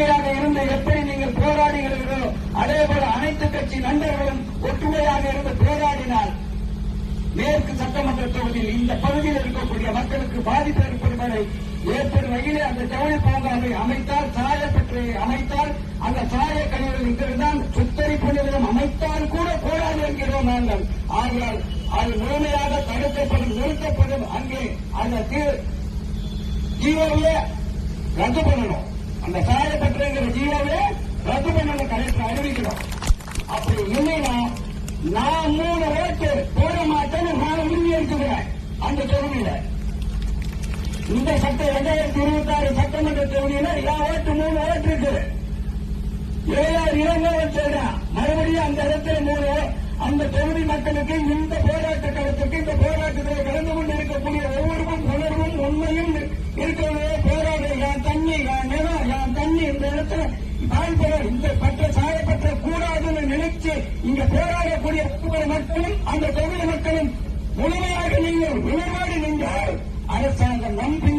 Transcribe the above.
ஒற்றுமையாக இருந்து எப்படி நீங்கள் போராடுகிறீர்களோ அதே போல அனைத்து கட்சி நண்பர்களும் ஒற்றுமையாக இருந்து போராடினால் மேற்கு சட்டமன்ற தொகுதியில் இந்த பகுதியில் இருக்கக்கூடிய மக்களுக்கு பாதிப்பு ஏற்படுவதை ஏற்படும் வகையிலே அந்த ஜவுளி பூங்காவை அமைத்தால் சாய சாயப்பற்றையை அமைத்தால் அந்த சாய கழிவுகள் இங்கிருந்தான் சுத்தரிப்பு நிலையம் அமைத்தால் கூட போராடி என்கிறோம் நாங்கள். ஆனால் அது முழுமையாக தடுக்கப்படும் நிறுத்தப்படும். அங்கே அந்த தீ- ரத்து பண்ணணும். அந்த சாய ஜீவோவே ரத்து பண்ணணும் கலெக்டர் அறிவிக்கிறோம் அப்படி இல்லைன்னா நான் மூணு ஓட்டு போட மாட்டேன்னு நான் உறுதி எடுத்துக்கிறேன் அந்த தொகுதியில. இந்த சட்ட இரண்டாயிரத்தி இருபத்தி ஆறு சட்டமன்ற தொகுதியில என் ஓட்டு மூணு ஓட்டு இருக்கு ஏழாறு இளைஞர்கள் ஓட்டு மறுபடியும் அந்த இடத்துல மூணு அந்த தொகுதி மக்களுக்கு இந்த இடத்துல இந்த பற்ற சாயப்பற்ற கூடாதுன்னு நினைச்சு இங்க போராடக்கூடிய மக்களும் அந்த தொகுதி மக்களும் முழுமையாக நீங்கள் உணர்வோடு நின்றால் அரசாங்கம் நம்பி